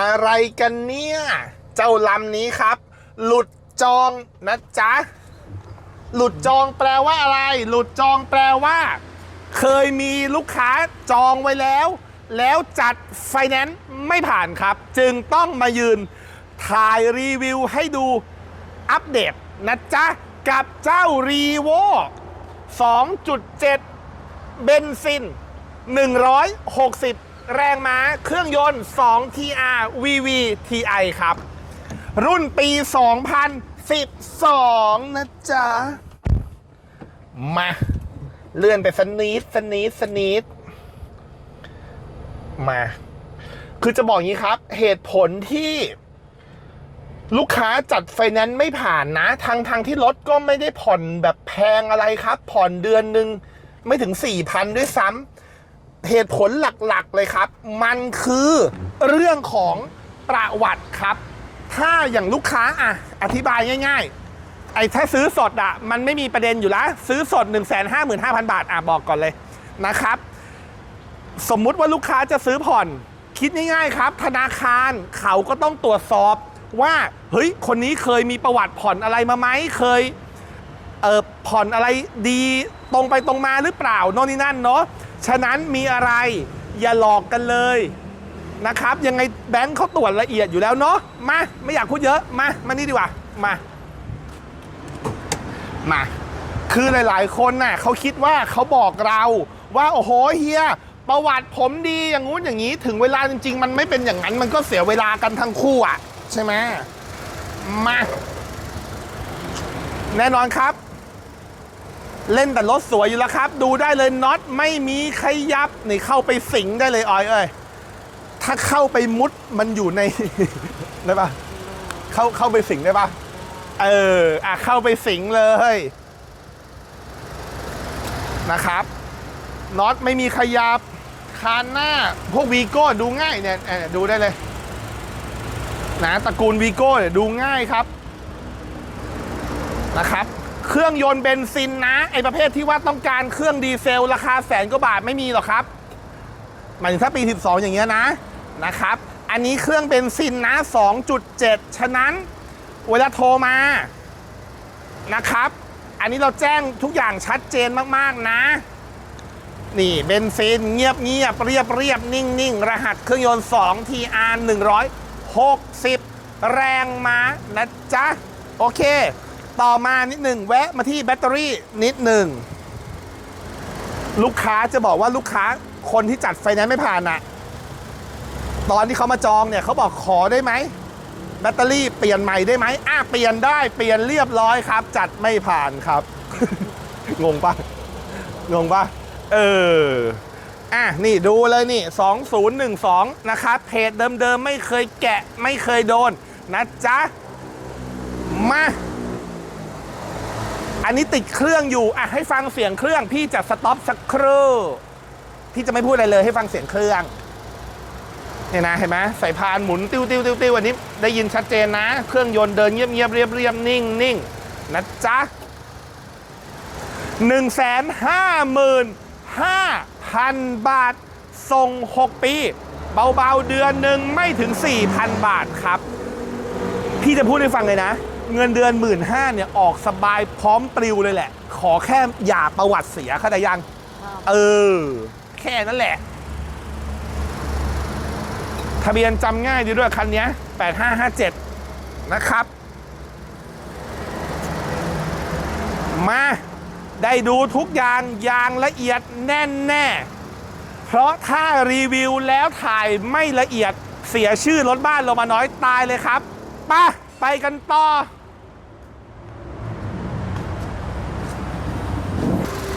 อะไรกันเนี่ย เจ้าลำนี้ครับ หลุดจองนะจ๊ะ หลุดจองแปลว่าอะไร หลุดจองแปลว่า เคยมีลูกค้าจองไว้แล้ว แล้วจัดไฟแนนซ์ไม่ผ่านครับ จึงต้องมายืนถ่ายรีวิวให้ดูอัปเดตนะจ๊ะ กับเจ้ารีโว2.7 เบนซิน 160 แรงม้าเครื่องยนต์ 2 TR VV TI ครับ รุ่นปี 2012 นะจ๊ะ มา เลื่อนไปสนิดสนิดสนิดมา คือจะบอกงี้ครับ เหตุผลที่ลูกค้าจัดไฟแนนซ์ไม่ผ่านนะทางทางที่รถก็ไม่ได้ผ่อนแบบแพงอะไรครับ ผ่อนเดือนหนึ่งไม่ถึง4,000ด้วยซ้ำ เหตุผลหลักๆเลยครับ มันคือเรื่องของประวัติครับ ถ้าอย่างลูกค้าอะอธิบายง่าย ๆ ไอ้ถ้าซื้อสดอะมันไม่มีประเด็นอยู่แล้วซื้อสด 1 5 5 0 0 0 บาทอะบอกก่อนเลยนะครับ สมมุติว่าลูกค้าจะซื้อผ่อนคิดง่ายๆครับ ธนาคารเขาก็ต้องตรวจสอบว่าเฮ้ยคนนี้เคยมีประวัติผ่อนอะไรมาไหมเคยเออผ่อนอะไรดีตรงไปตรงมาหรือเปล่าโน่นนี่นั่นเนาะ ฉะนั้นมีอะไรอย่าหลอกกันเลยนะครับ ยังไงแบงค์เขาตรวจละเอียดอยู่แล้วเนาะมาไม่อยากพูดเยอะมามานี่ดีกว่ามามาคือหลายๆ คนน่ะเขาคิดว่าเขาบอกเราว่าโอ้โหเฮียประวัติผมดีอย่างงู้นอย่างนี้ถึงเวลาจริง ๆ มันไม่เป็นอย่างนั้นมันก็เสียเวลากันทั้งคู่อะ ใช่ไหมมาแน่นอนครับ เล่นแต่รถสวยอยู่แล้วครับ ดูได้เลยน็อตไม่มีขยับนี่เข้าไปสิงได้เลยออยเอ้ยถ้าเข้าไปมุดมันอยู่ใน ได้ปะเข้าเข้าไปสิงได้ปะเอออะเข้าไปสิงเลยนะครับน็อตไม่มีขยับคานหน้า พวกวีโก้ดูง่ายเนี่ยดูได้เลยนะตระกูลวีโก้เนี่ยดูง่ายครับนะครับ เครื่องยนต์เบนซินนะไอประเภทที่ว่าต้องการเครื่องดีเซล ราคาแสนกว่าบาทไม่มีหรอกครับหมายถึงถ้าปี 12 อย่างเงี้ยนะนะครับ อันนี้เครื่องเบนซินนะ 2.7 ฉะนั้นเวลาโทรมานะครับ อันนี้เราแจ้งทุกอย่างชัดเจนมากๆนะ นี่เบนซินเงียบเงียบเรียบเรียบนิ่งนิ่งรหัสเครื่องยนต์2 TR 160 แรงม้านะจ๊ะ โอเค ต่อมานิดหนึ่งแวะมาที่แบตเตอรี่นิดหนึ่งลูกค้าจะบอกว่าลูกค้าคนที่จัดไฟแนนซ์ไม่ผ่านอะตอนที่เขามาจองเนี่ยเขาบอกขอได้ไหมแบตเตอรี่เปลี่ยนใหม่ได้ไหมอะเปลี่ยนได้เปลี่ยนเรียบร้อยครับ จัดไม่ผ่านครับ งงปะงงปะเอออะนี่ดูเลยนี่ 2012 นะครับเพจเดิมๆ ไม่เคยแกะไม่เคยโดน นะจ๊ะ มา อันนี้ติดเครื่องอยู่อะให้ฟังเสียงเครื่องพี่จะสต็อปสักครู่พี่จะไม่พูดอะไรเลยให้ฟังเสียงเครื่องเนี่ยนะเห็นไหมใส่พานหมุนติ้วติ้วติ้วติ้วอันนี้ได้ยินชัดเจนนะ เครื่องยนต์เดินเงียบเงียบเรียบเรียบนิ่งนิ่งนะจ๊ะหนึ่งแสนห้าหมื่นห้าพันบาทส่ง 6 ปี เบาๆเดือนหนึ่งไม่ถึง 4,000 บาทครับ พี่จะพูดให้ฟังเลยนะ เงินเดือน1 5ื่นเนี่ยออกสบายพร้อมปลิวเลยแหละ ขอแค่อย่าประวัติเสียเข้าใจยัง เออ แค่นั้นแหละ ทะเบียนจำง่ายดีด้วยคันเนี้ย8557 นะครับ มาได้ดูทุกอย่างอย่างละเอียดแน่นแน่ เพราะถ้ารีวิวแล้วถ่ายไม่ละเอียดเสียชื่อรถบ้านเรามาน้อยตายเลยครับไป้าไปกันต่อ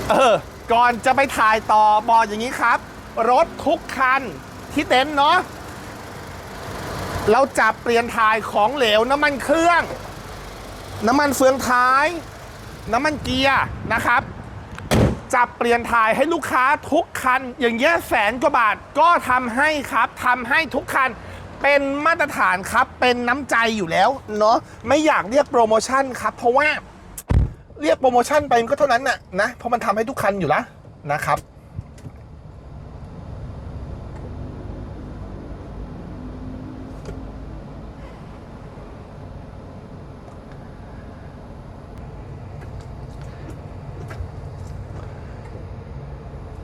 เออ ก่อนจะไปถ่ายต่อบอกอย่างนี้ครับ รถทุกคันที่เต็นท์เนาะเราจับเปลี่ยนถ่ายของเหลวน้ำมันเครื่อง น้ำมันเฟืองท้าย น้ำมันเกียร์นะครับ จับเปลี่ยนถ่ายให้ลูกค้าทุกคัน อย่างเงี้ยแสนกว่าบาทก็ทำให้ครับทำให้ทุกคันเป็นมาตรฐานครับเป็นน้ำใจอยู่แล้วเนาะไม่อยากเรียกโปรโมชั่นครับ เพราะว่า เรียกโปรโมชั่นไปมันก็เท่านั้นน่ะนะเพราะมันทำให้ทุกคันอยู่ละนะครับ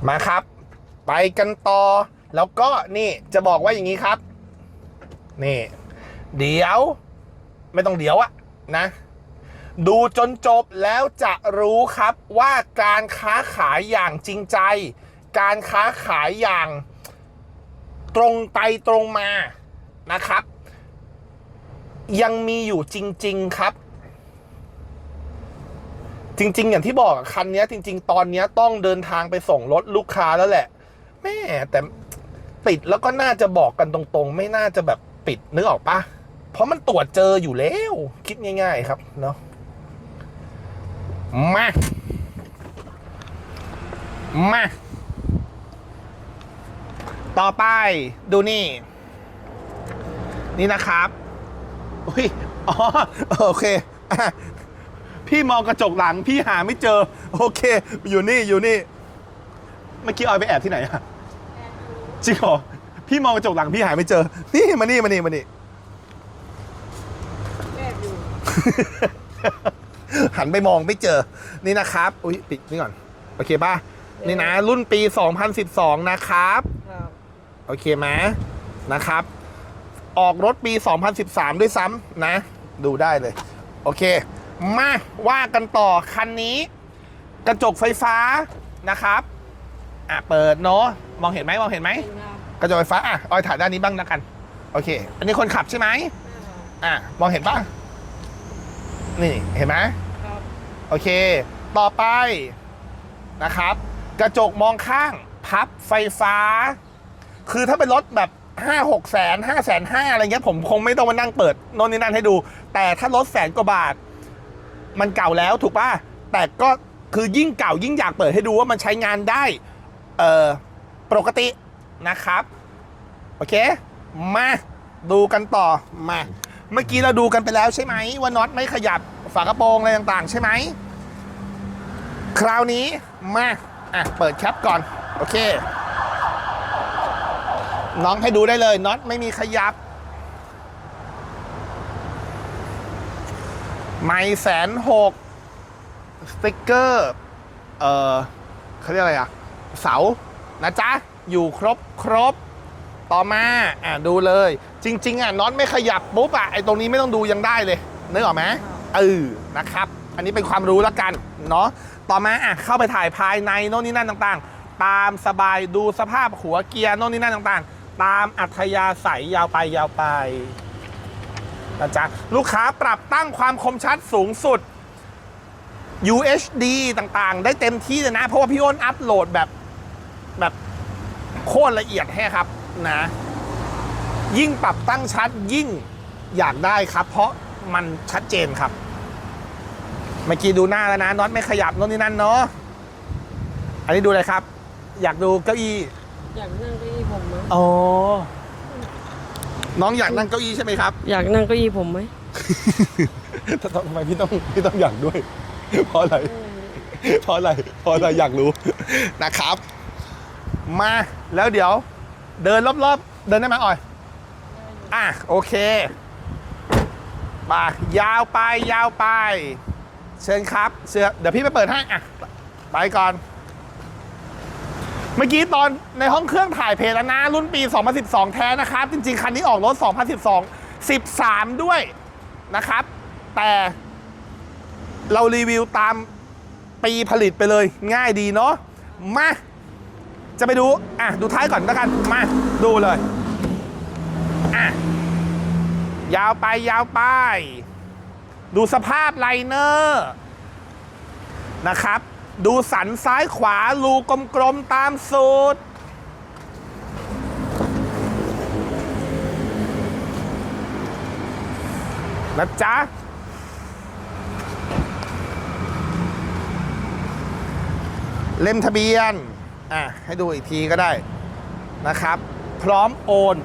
มาครับ ไปกันต่อ แล้วก็นี่จะบอกว่าอย่างนี้ครับ นี่ เดี๋ยว ไม่ต้องเดี๋ยวอะนะ ดูจนจบแล้วจะรู้ครับว่าการค้าขายอย่างจริงใจ การค้าขายอย่างตรงไปตรงมานะครับ ยังมีอยู่จริง ๆครับ จริง ๆ อย่างที่บอกคันนี้จริง ๆ ตอนนี้ต้องเดินทางไปส่งรถลูกค้าแล้วแหละแม่แต่ปิดแล้วก็น่าจะบอกกันตรง ๆ ไม่น่าจะแบบปิดนึกออกปะเพราะมันตรวจเจออยู่แล้ว คิดง่าย ๆ ครับเนาะ มา มา ต่อไปดูนี่ นี่นะครับ อุ้ย อ๋อ โอเคอพี่มองกระจกหลังพี่หาไม่เจอ โอเค อยู่นี่อยู่นี่ เมื่อกี้ออยไปแอบที่ไหนอะจริงเหรอ พี่มองกระจกหลังพี่หาไม่เจอ นี่มานี่มานี่มานี่แอบอยู่ หันไปมองไม่เจอนี่นะครับ อุ้ยปิดนี่ก่อนโอเคป่ะนี่นะ รุ่นปี 2012 นะครับครับ โอเคไหมนะครับ ออกรถปี 2013 ด้วยซ้ำนะ ดูได้เลย โอเค มาว่ากันต่อ คันนี้ กระจกไฟฟ้านะครับอะเปิดเนาะมองเห็นไหมมองเห็นไหมเป็นครับกระจกไฟฟ้าอะออยถ่ายด้านนี้บ้างนะกัน โอเค อันนี้คนขับใช่ไหมอะมองเห็นป่ะ นี่เห็นไหมครับโอเค ต่อไปนะครับ กระจกมองข้างพับไฟฟ้า คือถ้าเป็นรถแบบ5 6แสน5แสน5อะไรเงี้ยผมคงไม่ต้องมานั่งเปิดโน่นนี่นั่นให้ดู แต่ถ้ารถแสนกว่าบาท มันเก่าแล้วถูกป่ะ แต่ก็คือยิ่งเก่ายิ่งอยากเปิดให้ดูว่ามันใช้งานได้ เอ่อปกตินะครับ โอเค มาดูกันต่อมา เมื่อกี้เราดูกันไปแล้วใช่ไหมว่าน็อตไม่ขยับฝากระโปรงอะไรต่างๆ ใช่ไหม คราวนี้มาอะเปิดแคปก่อน โอเค น้องให้ดูได้เลยน็อตไม่มีขยับ ไม่แสนหกสติกเกอร์ เออเขาเรียกอะไรอะเสา นะจ๊ะ อยู่ครบครบ ต่อมาอะดูเลย จริง ๆอะน็อตไม่ขยับปุ๊บอะไอ้ตรงนี้ไม่ต้องดูยังได้เลยนึกออกไหมเออนะครับ อันนี้เป็นความรู้แล้วกันเนาะต่อมาอะเข้าไปถ่ายภายในโน่นนี่นั่นต่างๆ ตามสบายดูสภาพหัวเกียร์โน่นนี่นั่นต่างๆ ตามอัธยาศัยยาวไปยาวไปนะจ๊ะลูกค้าปรับตั้งความคมชัดสูงสุด UHD ต่างๆ ได้เต็มที่เลยนะ เพราะว่าพี่อ้นอัพโหลดแบบแบบโคตรละเอียดให้ครับ นะ ยิ่งปรับตั้งชัดยิ่งอยากได้ครับ เพราะมันชัดเจนครับ เมื่อกี้ดูหน้าแล้วนะน็อตไม่ขยับโน่นนี่นั่นเนาะอันนี้ดูเลยครับ อยากดูเก้าอี้อยากนั่งเก้าอี้ผมไหมอ๋อน้องอยากนั่งเก้าอี้ใช่ไหมครับ อยากนั่งเก้าอี้ผมไหม ทำไมพี่ต้องพี่ต้องอยากด้วย เพราะอะไร เพราะอะไร เพราะอะไรอยากรู้นะครับ มาแล้วเดี๋ยว เดินรอบๆ เดินได้ไหมออย อะ โอเคมายาวไปยาวไป เชิญครับเชิญเดี๋ยวพี่ไปเปิดให้อะ ไปก่อน เมื่อกี้ตอนในห้องเครื่องถ่ายเพจแล้วนะ รุ่นปี 2012 แท้นะครับ จริง ๆ คันนี้ออกรถ 2012 13 ด้วยนะครับ แต่เรารีวิวตามปีผลิตไปเลยง่ายดีเนาะมา จะไปดู อะ ดูท้ายก่อนแล้วกัน มา ดูเลย อะ ยาวไปยาวไป ดูสภาพไลเนอร์ นะครับ ดูสันซ้ายขวา รูกลมๆตามสูตรนะจ๊ะเล่มทะเบียน อะให้ดูอีกทีก็ได้นะครับ พร้อมโอน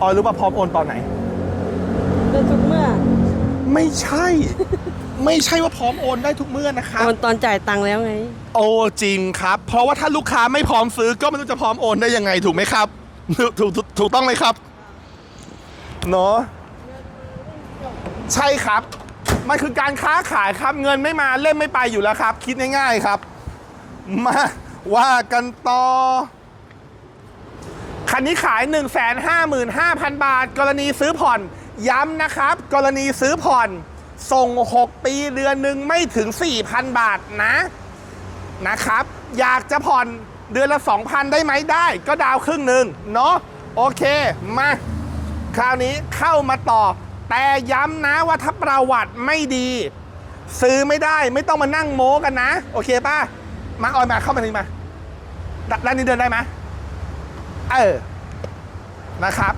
ออยรู้ป่ะพร้อมโอนตอนไหนได้ทุกเมื่อ ไม่ใช่ ไม่ใช่ว่าพร้อมโอนได้ทุกเมื่อนะครับ โอนตอนจ่ายตังค์แล้วไง โอ้จริงครับ เพราะว่าถ้าลูกค้าไม่พร้อมซื้อก็ไม่รู้จะพร้อมโอนได้ยังไงถูกไหมครับถูกถูกถูกถูกต้องไหมครับเนาะใช่ครับ มันคือการค้าขายครับเงินไม่มาเล่มไม่ไปอยู่แล้วครับ คิดง่ายๆครับ มา ว่ากันต่อ คันนี้ขาย 1 5 5 0 0 0 บาท กรณีซื้อผ่อน ย้ำนะครับ กรณีซื้อผ่อน ส่ง 6 ปีเดือนหนึ่งไม่ถึง 4,000 บาทนะ นะครับ อยากจะผ่อนเดือนละ 2,000 ได้ไหมได้ ก็ดาวครึ่งหนึ่งเนาะโอเค มา คราวนี้เข้ามาต่อ แต่ย้ำนะว่าถ้าประวัติไม่ดี ซื้อไม่ได้ไม่ต้องมานั่งโม้กันนะ โอเคป่ะมาออยมาเข้ามาถึงมา ด้านนี้เดินได้ไหมเออนะครับ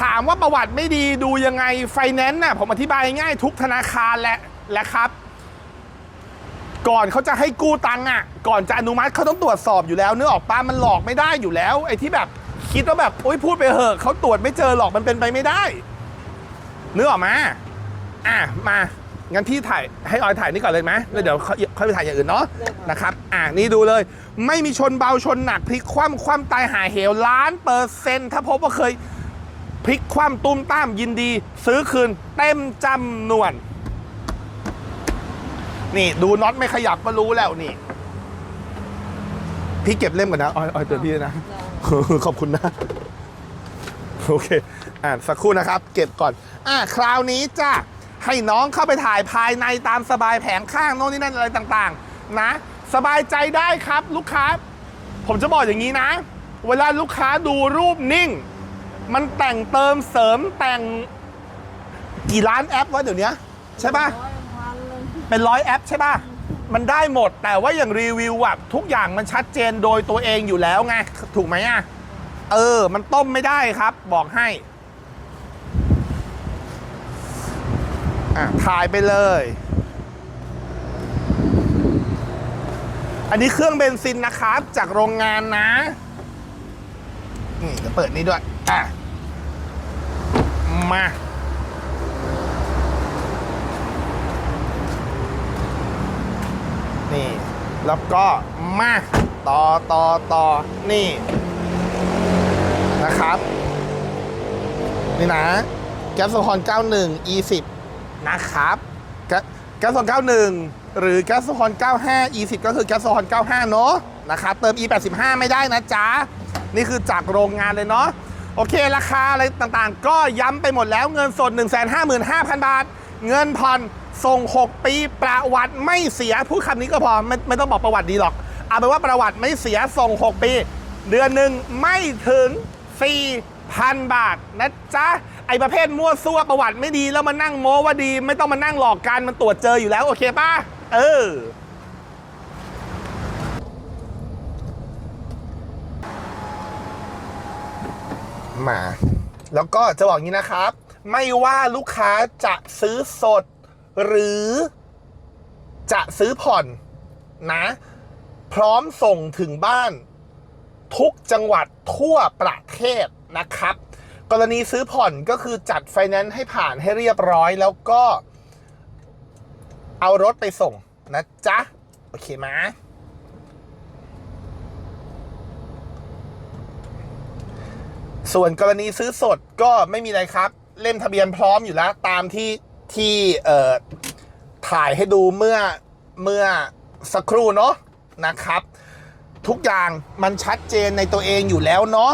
ถามว่าประวัติไม่ดีดูยังไงไฟแนนซ์น่ะผมอธิบายง่ายทุกธนาคารแหละแหละครับ ก่อนเขาจะให้กู้ตังค์อะ ก่อนจะอนุมัติเขาต้องตรวจสอบอยู่แล้วเนื้อออกป้ามันหลอกไม่ได้อยู่แล้ว ไอ้ที่แบบคิดว่าแบบโอ๊ยพูดไปเหอะเขาตรวจไม่เจอหรอกมันเป็นไปไม่ได้เนื้อออกมา อะมา งั้นพี่ถ่ายให้ออยถ่ายนี่ก่อนเลยไหมแล้วเดี๋ยวค่อยค่อยไปถ่ายอย่างอื่นเนาะได้ค่ะนะครับอะนี่ดูเลย ไม่มีชนเบาชนหนักพลิกคว่ำคว่ำตายหายเหวล้านเปอร์เซ็นต์ถ้าพบว่าเคยพลิกคว่ำตุ้มตามยินดี ซื้อคืนเต็มจำนวน นี่ดูน็อตไม่ขยับก็รู้แล้วนี่ พี่เก็บเล่มก่อนนะออยออยเตือนพี่ด้วยนะ ขอบคุณนะ โอเค อ่าสักครู่นะครับ เก็บก่อน อ่าคราวนี้จ้ะ ให้น้องเข้าไปถ่ายภายในตามสบายแผงข้างโน่นนี่นั่นอะไรต่างๆ นะ สบายใจได้ครับลูกค้า ผมจะบอกอย่างนี้นะ เวลาลูกค้าดูรูปนิ่ง มันแต่งเติมเสริมแต่งกี่ล้านแอปวะเดี๋ยวนี้ใช่ปะเป็นร้อยแอปใช่ป่ะมันได้หมดแต่ว่าอย่างรีวิวอะทุกอย่างมันชัดเจนโดยตัวเองอยู่แล้วไง ถูกไหมอะเออ มันต้มไม่ได้ครับ บอกให้ อะถ่ายไปเลย อันนี้เครื่องเบนซินนะครับ จากโรงงานนะนี่จะเปิดนี่ด้วย อะ มานี่ แล้วก็มาต่อต่อต่อนี่ นะครับ นี่นะ แก๊สโซฮอล91 E10 นะครับแก๊สโซฮอล91 หรือแก๊สโซฮอล95 E10 ก็คือแก๊สโซฮอล95 เนอะนะครับเติม E85 ไม่ได้นะจ๊ะ นี่คือจากโรงงานเลยเนาะโอเค ราคาอะไรต่างๆ ก็ย้ำไปหมดแล้วเงินสด 155,000 บาท เงินผ่อนส่ง 6 ปีประวัติไม่เสียพูดคำนี้ก็พอไม่ไม่ต้องบอกประวัติดีหรอก เอาเป็นว่าประวัติไม่เสียส่ง 6 ปี เดือนหนึ่งไม่ถึง 4,000 บาทนะจ๊ะ ไอ้ประเภทมั่วซั่วประวัติไม่ดีแล้วมานั่งโม้ว่าดี ไม่ต้องมานั่งหลอกกันมันตรวจเจออยู่แล้วโอเคป่ะเออมา แล้วก็จะบอกงี้นะครับ ไม่ว่าลูกค้าจะซื้อสด หรือจะซื้อผ่อนนะ พร้อมส่งถึงบ้าน ทุกจังหวัดทั่วประเทศนะครับ กรณีซื้อผ่อนก็คือจัดไฟแนนซ์ให้ผ่านให้เรียบร้อย แล้วก็เอารถไปส่งนะจ๊ะ โอเคไหมส่วนกรณีซื้อสดก็ไม่มีอะไรครับ เล่มทะเบียนพร้อมอยู่แล้ว ตามที่ที่เอ่อถ่ายให้ดูเมื่อเมื่อสักครู่เนาะนะครับ ทุกอย่างมันชัดเจนในตัวเองอยู่แล้วเนาะ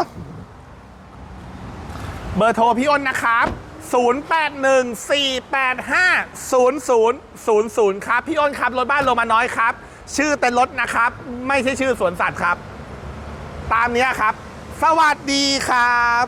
เบอร์โทรพี่อ้นนะครับ 0814850000 ครับ พี่อ้นครับรถบ้านโลมาน้อยครับ ชื่อเต็นรถนะครับ ไม่ใช่ชื่อสวนสัตว์ครับ ตามนี้ครับ สวัสดีครับ